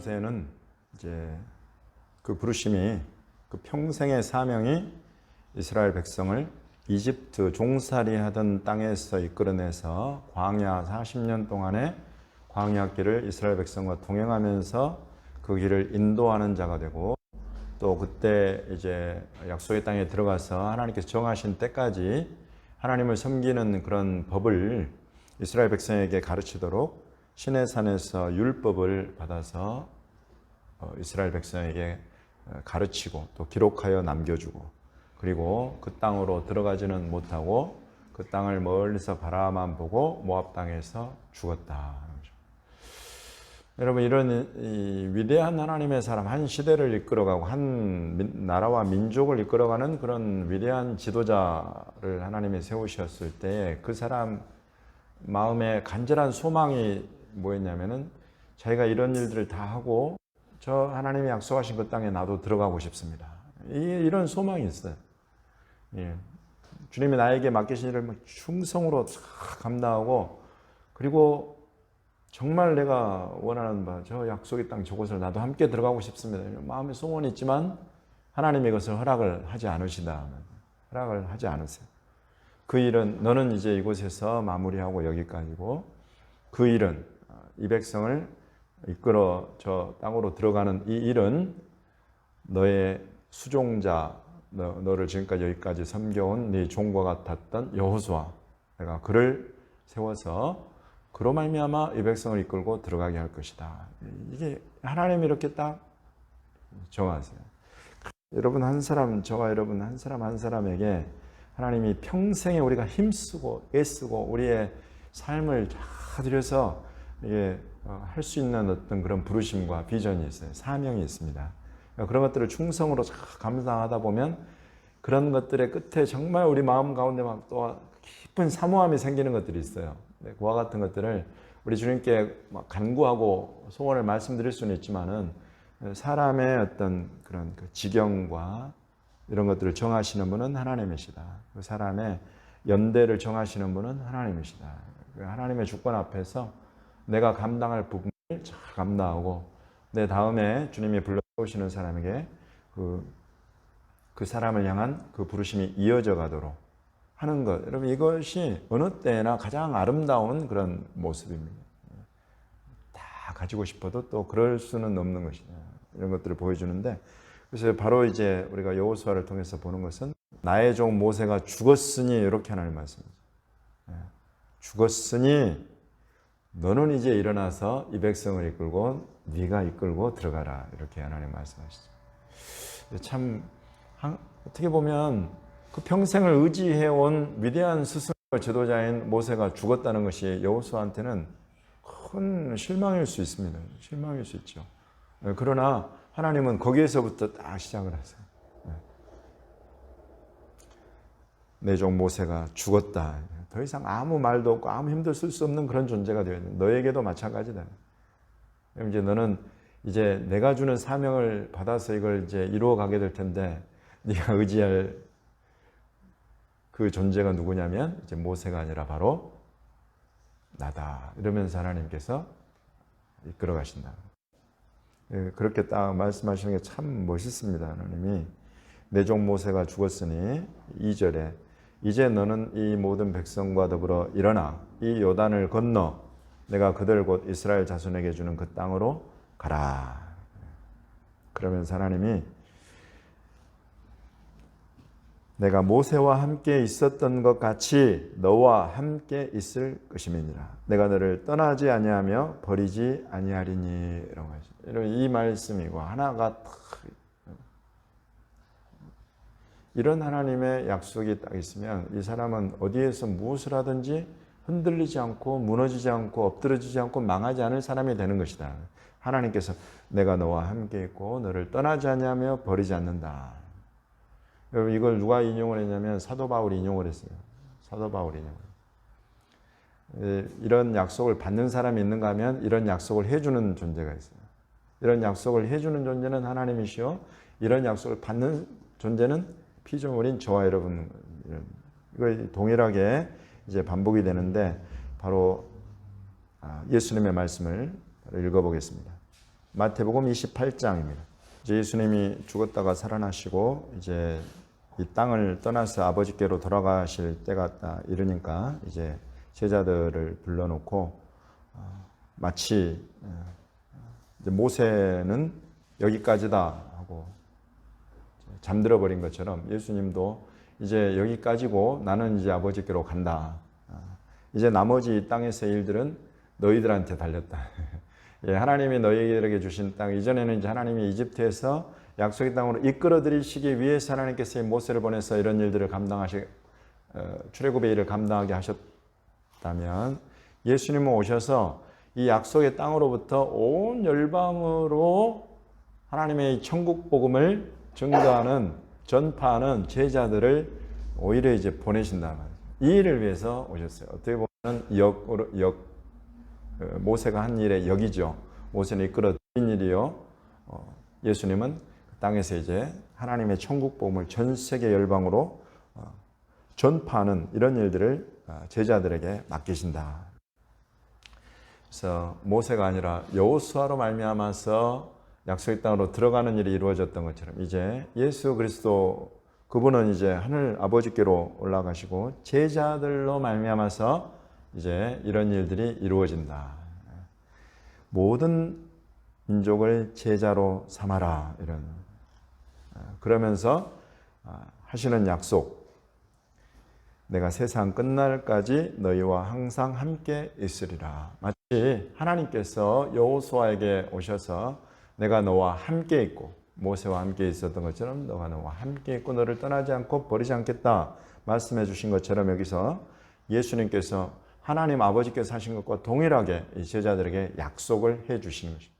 모세는 이제 그 부르심이 그 평생의 사명이 이스라엘 백성을 이집트 종살이 하던 땅에서 이끌어내서 광야 40년 동안의 광야 길을 이스라엘 백성과 동행하면서 그 길을 인도하는 자가 되고 또 그때 이제 약속의 땅에 들어가서 하나님께서 정하신 때까지 하나님을 섬기는 그런 법을 이스라엘 백성에게 가르치도록 신의 산에서 율법을 받아서 어, 이스라엘 백성에게 어, 가르치고 또 기록하여 남겨주고 그리고 그 땅으로 들어가지는 못하고 그 땅을 멀리서 바라만 보고 모압 땅에서 죽었다. 여러분 이런 이 위대한 하나님의 사람 한 시대를 이끌어가고 한 민- 나라와 민족을 이끌어가는 그런 위대한 지도자를 하나님이 세우셨을 때 그 사람 마음에 간절한 소망이 뭐였냐면은 자기가 이런 일들을 다 하고 저 하나님이 약속하신 그 땅에 나도 들어가고 싶습니다. 이, 이런 소망이 있어요. 예. 주님이 나에게 맡기신 일을 막 충성으로 쫙 감당하고 그리고 정말 내가 원하는 바, 저 약속의 땅 저곳을 나도 함께 들어가고 싶습니다. 마음의 소원이 있지만 하나님이 이것을 허락을 하지 않으시다. 허락을 하지 않으세요. 그 일은 너는 이제 이곳에서 마무리하고 여기까지고 그 일은 이 백성을 이끌어 저 땅으로 들어가는 이 일은 너의 수종자 너, 너를 지금까지 여기까지 섬겨온 네 종과 같았던 여호수아 내가 그를 세워서 그로 말미암아 이 백성을 이끌고 들어가게 할 것이다. 이게 하나님이 이렇게 딱 정하세요. 여러분 한 사람 저와 여러분 한 사람 한 사람에게 하나님이 평생에 우리가 힘쓰고 애쓰고 우리의 삶을 다 들여서 이게 어, 할수 있는 어떤 그런 부르심과 비전이 있어요. 사명이 있습니다. 그런 것들을 충성으로 잘 감당하다 보면 그런 것들의 끝에 정말 우리 마음 가운데 막 또 깊은 사모함이 생기는 것들이 있어요. 네, 그와 같은 것들을 우리 주님께 막 간구하고 소원을 말씀드릴 수는 있지만은 사람의 어떤 그런 그 지경과 이런 것들을 정하시는 분은 하나님이시다. 그 사람의 연대를 정하시는 분은 하나님이시다. 그 하나님의 주권 앞에서 내가 감당할 부분을 잘 감당하고 내 다음에 주님이 불러 오시는 사람에게 그, 그 사람을 향한 그 부르심이 이어져 가도록 하는 것. 여러분 이것이 어느 때나 가장 아름다운 그런 모습입니다. 다 가지고 싶어도 또 그럴 수는 없는 것이다. 이런 것들을 보여주는데 그래서 바로 이제 우리가 여호수아를 통해서 보는 것은 나의 종 모세가 죽었으니 이렇게 하나님 말씀이죠. 예. 죽었으니 너는 이제 일어나서 이 백성을 이끌고 네가 이끌고 들어가라 이렇게 하나님 말씀하시죠. 참 한, 어떻게 보면 그 평생을 의지해온 위대한 스승 지도자인 모세가 죽었다는 것이 여호수아한테는 큰 실망일 수 있습니다. 실망일 수 있죠. 예, 그러나 하나님은 거기에서부터 딱 시작을 하세요. 내 종 모세가 죽었다. 더 이상 아무 말도 없고 아무 힘도 쓸 수 없는 그런 존재가 되어 있는 너에게도 마찬가지다. 그럼 이제 너는 이제 내가 주는 사명을 받아서 이걸 이제 이루어 가게 될 텐데 네가 의지할 그 존재가 누구냐면 이제 모세가 아니라 바로 나다. 이러면서 하나님께서 이끌어 가신다. 예, 그렇게 딱 말씀하시는 게 참 멋있습니다. 하나님이 내종 모세가 죽었으니 2절에 이제 너는 이 모든 백성과 더불어 일어나 이 요단을 건너 내가 그들 곧 이스라엘 자손에게 주는 그 땅으로 가라. 그러면서 하나님이 내가 모세와 함께 있었던 것 같이 너와 함께 있을 것임이니라. 내가 너를 떠나지 아니하며 버리지 아니하리니 이런 것이. 이 말씀이고 하나가 탁 이런 하나님의 약속이 딱 있으면 이 사람은 어디에서 무엇을 하든지 흔들리지 않고 무너지지 않고 엎드러지지 않고 망하지 않을 사람이 되는 것이다. 하나님께서 내가 너와 함께 있고 너를 떠나지 않냐며 버리지 않는다. 여러분 이걸 누가 인용을 했냐면 사도 바울이 인용을 했어요. 사도 바울이 인용. 이런 약속을 받는 사람이 있는가 하면 이런 약속을 해주는 존재가 있어요. 이런 약속을 해주는 존재는 하나님이시요. 이런 약속을 받는 존재는 피조물인 저와 여러분 이거 동일하게 이제 반복이 되는데 바로 예수님의 말씀을 읽어보겠습니다. 마태복음 28장입니다. 이제 예수님이 죽었다가 살아나시고 이제 이 땅을 떠나서 아버지께로 돌아가실 때가 딱 이르니까 이제 제자들을 불러놓고 어, 마치 어, 모세는 여기까지다 하고 잠들어 버린 것처럼 예수님도 이제 여기까지고 나는 이제 아버지께로 간다. 어, 이제 나머지 이 땅에서의 일들은 너희들한테 달렸다. 예, 하나님이 너희에게 주신 땅 이전에는 이제 하나님이 이집트에서 약속의 땅으로 이끌어 들이시기 위해서 하나님께서 이 모세를 보내서 이런 일들을 감당하시 어, 출애굽의 일을 감당하게 하셨다면 예수님은 오셔서 이 약속의 땅으로부터 온 열방으로 하나님의 이 천국 복음을 증거하는 전파하는 제자들을 오히려 이제 보내신단 말이에요. 이 일을 위해서 오셨어요. 어떻게 보면 역으로 역 어, 모세가 한 일의 역이죠. 모세는 이끌어 들인 일이요. 어, 예수님은 그 땅에서 이제 하나님의 천국 복음을 전 세계 열방으로 어, 전파하는 이런 일들을 어, 제자들에게 맡기신다. 그래서 모세가 아니라 여호수아로 말미암아서 약속의 땅으로 들어가는 일이 이루어졌던 것처럼 이제 예수 그리스도 그분은 이제 하늘 아버지께로 올라가시고 제자들로 말미암아서 이제 이런 일들이 이루어진다. 모든 민족을 제자로 삼아라 이런 그러면서 아, 하시는 약속 내가 세상 끝날까지 너희와 항상 함께 있으리라. 마치 하나님께서 여호수아에게 오셔서 내가 너와 함께 있고 모세와 함께 있었던 것처럼 너가 너와 함께 있고 너를 떠나지 않고 버리지 않겠다 말씀해 주신 것처럼 여기서 예수님께서 하나님 아버지께서 하신 것과 동일하게 이 제자들에게 약속을 해 주시는 것입니다.